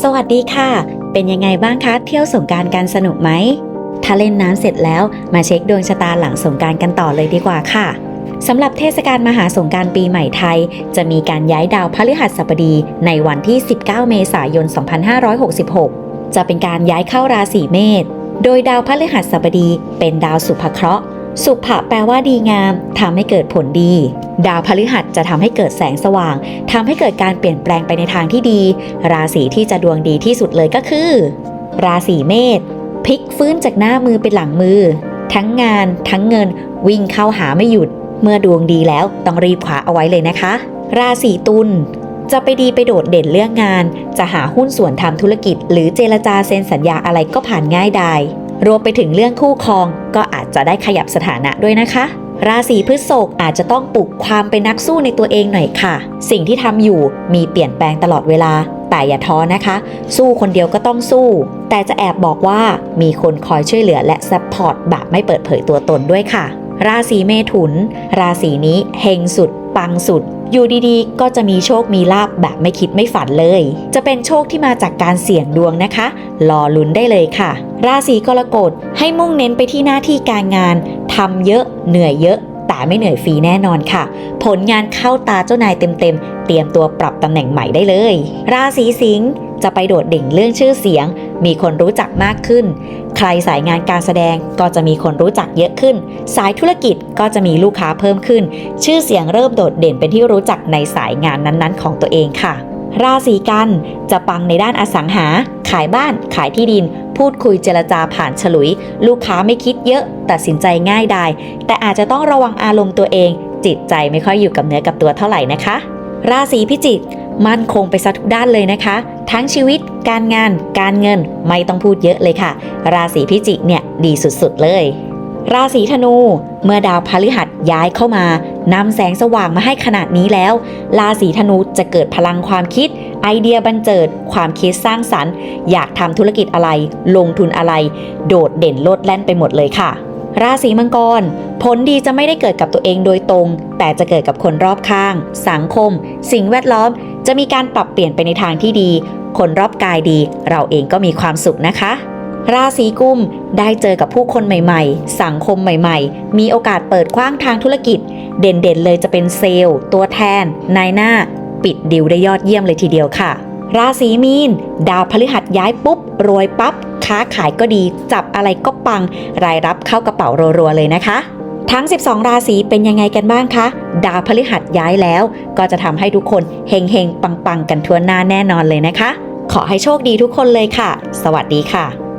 สวัสดีค่ะ เป็นยังไงบ้างคะเที่ยวสงการกันสนุกไหม ถ้าเล่นน้ำเสร็จแล้วมาเช็คดวงชะตาหลังสงการกันต่อเลยดีกว่าค่ะสำหรับเทศกาลมหาสงการปีใหม่ไทย จะมีการย้ายดาวพฤหัสบดีในวันที่ 19 เมษายน 2566 จะเป็นการย้ายเข้าราศีเมษ โดยดาวพฤหัสบดีเป็นดาวสุภเคราะห์ สุภะแปลว่าดีงามทำให้เกิดผลดี ดาวพฤหัสจะทำให้เกิดแสงสว่างทำให้เกิดการเปลี่ยนแปลงไปในทางที่ดี ราศีที่จะดวงดีที่สุดเลยก็คือ ราศีเมษพลิกฟื้นจากหน้ามือเป็นหลังมือ ทั้งงาน ทั้งเงิน วิ่งเข้าหาไม่หยุด เมื่อดวงดีแล้วต้องรีบขวาเอาไว้เลยนะคะ ราศีตุลจะไปดีไปโดดเด่นเรื่องงาน จะหาหุ้นส่วนทำธุรกิจ หรือเจรจาเซ็นสัญญาอะไรก็ผ่านง่ายดาย รวมไปถึงเรื่องคู่ครองก็อาจจะได้ขยับสถานะด้วยนะคะ ราศีพฤษภอาจจะต้องปลุกความเป็นนักสู้ในตัวเองหน่อยค่ะ สิ่งที่ทำอยู่มีเปลี่ยนแปลงตลอดเวลา แต่อย่าท้อนะคะ สู้คนเดียวก็ต้องสู้ แต่จะแอบบอกว่ามีคนคอยช่วยเหลือและซัพพอร์ตแบบไม่เปิดเผยตัวตนด้วยค่ะ ราศีเมถุน ราศีนี้เฮงสุด ปังสุด อยู่ดีๆ ก็จะมีโชคมีลาบแบบไม่คิดไม่ฝันเลย จะเป็นโชคที่มาจากการเสี่ยงดวงนะคะ รอลุ้นได้เลยค่ะ ราศีกรกฎให้มุ่งเน้นไปที่หน้าที่การงานทำเยอะเหนื่อยเยอะแต่ไม่เหนื่อยฟรีแน่นอนค่ะ ผลงานเข้าตาเจ้านายเต็มๆ เตรียมตัวปรับตำแหน่งใหม่ได้เลย ราศีสิงห์จะไปโดดเด่นเรื่องชื่อเสียง มีคนรู้จักมากขึ้น ใครสายงานการแสดงก็จะมีคนรู้จักเยอะขึ้น สายธุรกิจก็จะมีลูกค้าเพิ่มขึ้น ชื่อเสียงเริ่มโดดเด่นเป็นที่รู้จักในสายงานนั้นๆ ของตัวเองค่ะ ราศีกันจะปังในด้านอสังหา ขายบ้าน ขายที่ดิน พูดคุยเจรจาผ่านฉลุย ลูกค้าไม่คิดเยอะตัดสินใจง่ายดายแต่อาจจะต้องระวังอารมณ์ตัวเอง จิตใจไม่ค่อยอยู่กับเนื้อกับตัวเท่าไหร่นะคะ ราศีพิจิกมั่นคงไปซะทุกด้านเลยนะคะ ทั้งชีวิต การงาน การเงินไม่ต้องพูดเยอะเลยค่ะ ราศีพิจิกเนี่ยดีสุดๆเลย ราศีธนู เมื่อดาวพฤหัสย้ายเข้ามานำแสงสว่างมาให้ขนาดนี้แล้ว ราศีธนูจะเกิดพลังความคิด ไอเดียบันเจิด ความคิดสร้างสรรค์ อยากทำธุรกิจอะไร ลงทุนอะไร โดดเด่นโลดแล่นไปหมดเลยค่ะราศีมังกร ผลดีจะไม่ได้เกิดกับตัวเองโดยตรง แต่จะเกิดกับคนรอบข้าง สังคม สิ่งแวดล้อม จะมีการปรับเปลี่ยนไปในทางที่ดี คนรอบกายดี เราเองก็มีความสุขนะคะ ราศีกุมได้เจอกับผู้คนใหม่ๆ สังคมใหม่ๆ มีโอกาสเปิดกว้างทางธุรกิจ เด่นๆเลยจะเป็นเซลล์ ตัวแทน นายหน้า ปิดดิวได้ยอดเยี่ยมเลยทีเดียวค่ะ ราศีมีน ดาวพฤหัสย้ายปุ๊บ รวยปั๊บค้าขายก็ดี จับอะไรก็ปัง รายรับเข้ากระเป๋ารัวๆเลยนะคะ ทั้ง 12 ราศีเป็นยังไงกันบ้างคะ ดาวพฤหัสย้ายแล้ว ก็จะทำให้ทุกคนเฮงๆ ปังๆ กันทั่วหน้าแน่นอนเลยนะคะ ขอให้โชคดีทุกคนเลยค่ะ สวัสดีค่ะ